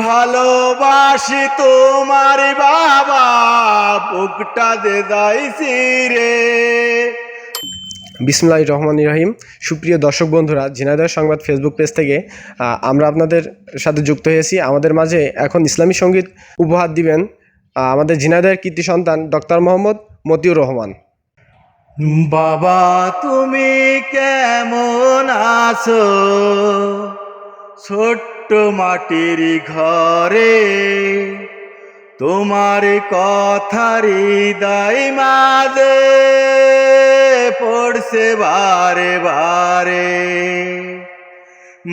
ভালোবাসি তোমার বাবা বুকটা দে যাইছি রে। বিসমুল্লাহ রহমান রহিম। সুপ্রিয় দর্শক বন্ধুরা ঝিনাইদহ সংবাদ ফেসবুক পেজ থেকে আমরা আপনাদের সাথে যুক্ত হয়েছি। আমাদের মাঝে এখন ইসলামী সংগীত উপহার দিবেন আমাদের ঝিনাইদহের কীর্তি সন্তান ডক্টর মোহাম্মদ মতিউর রহমান। বাবা তুমি কেমন আছো? ছোট্ট মাটির ঘরে তোমার কথার হৃদয় মাঝে পড়ছে বারে বারে।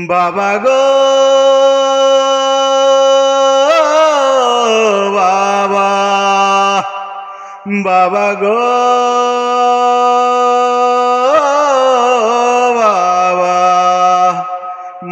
বাবা গো, বাবা বাবা গো।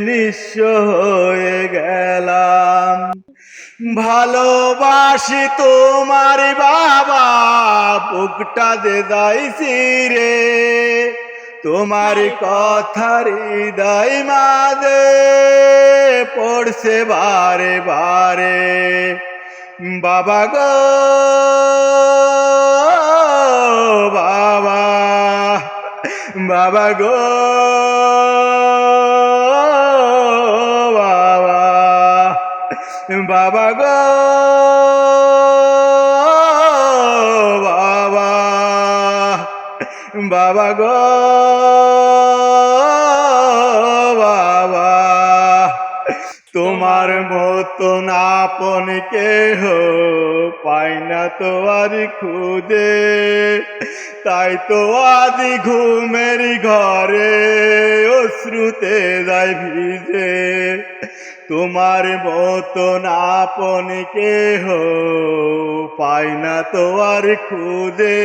নিঃস্ব হয়ে গেলাম। ভালোবাসি তোমার বাবা বুকটা দে যাইছি রে তোমার কথার হৃদয় মাঝে পড়ছে বারে বারে। বাবা গো বাবা বাবা গো। বাবা গো, বাবা। বাবা গো, বাবা। তোমার মতন আপন কেহ পাই না তো আর খুদে তাই তো আজ ঘুমের ঘরে অশ্রুতে যায় ভিজে। তোমার মতন আপন কেহ পাই না তো আর খুদে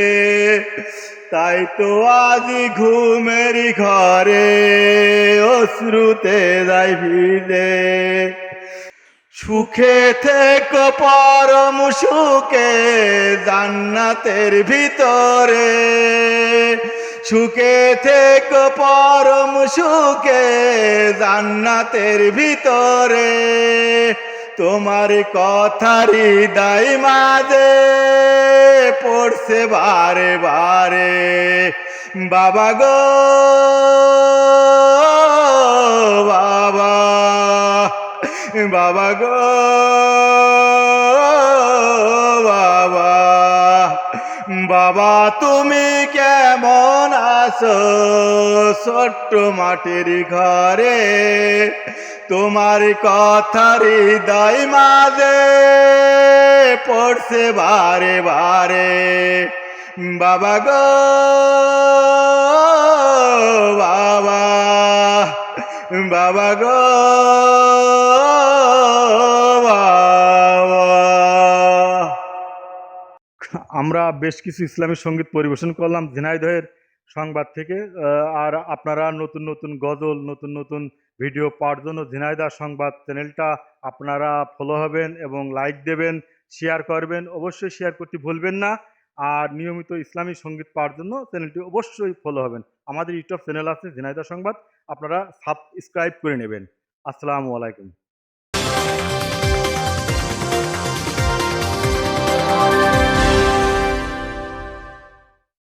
তাই তো আজ ঘুমের ঘরে অশ্রুতে যায় ভিজে। সুখে থেকে পরম সুখে জান্নাতের ভিতরে। সুখে থেকে, পরম সুখে জান্নাতের ভিতরে। তোমার কথার হৃদয় মাঝে পড়ছে বারে বারে। বাবা গো, বাবা বাবা গো, বাবা বাবা, তুমি কেমন ছোট্ট মাটির ঘরে, তোমার কথার হৃদয় মাঝে পড়ছে বারে বারে। বাবা গো, বাবা বাবা গো আমরা বেশ কিছু ইসলামী সংগীত পরিবেশন করলাম, ঝিনাইদহের সংবাদ থেকে আর আপনারা নতুন নতুন গজল, নতুন নতুন ভিডিও পাওয়ার জন্য ঝিনাইদহ সংবাদ চ্যানেলটা আপনারা ফলো হবেন এবং লাইক দেবেন শেয়ার করবেন। অবশ্যই শেয়ার করতে ভুলবেন না। আর নিয়মিত ইসলামী সংগীত পাওয়ার জন্য চ্যানেলটি অবশ্যই ফলো হবেন। আমাদের ইউটিউব চ্যানেল আছে ঝিনাইদহ সংবাদ, আপনারা সাবস্ক্রাইব করে নেবেন। আসসালামু আলাইকুম।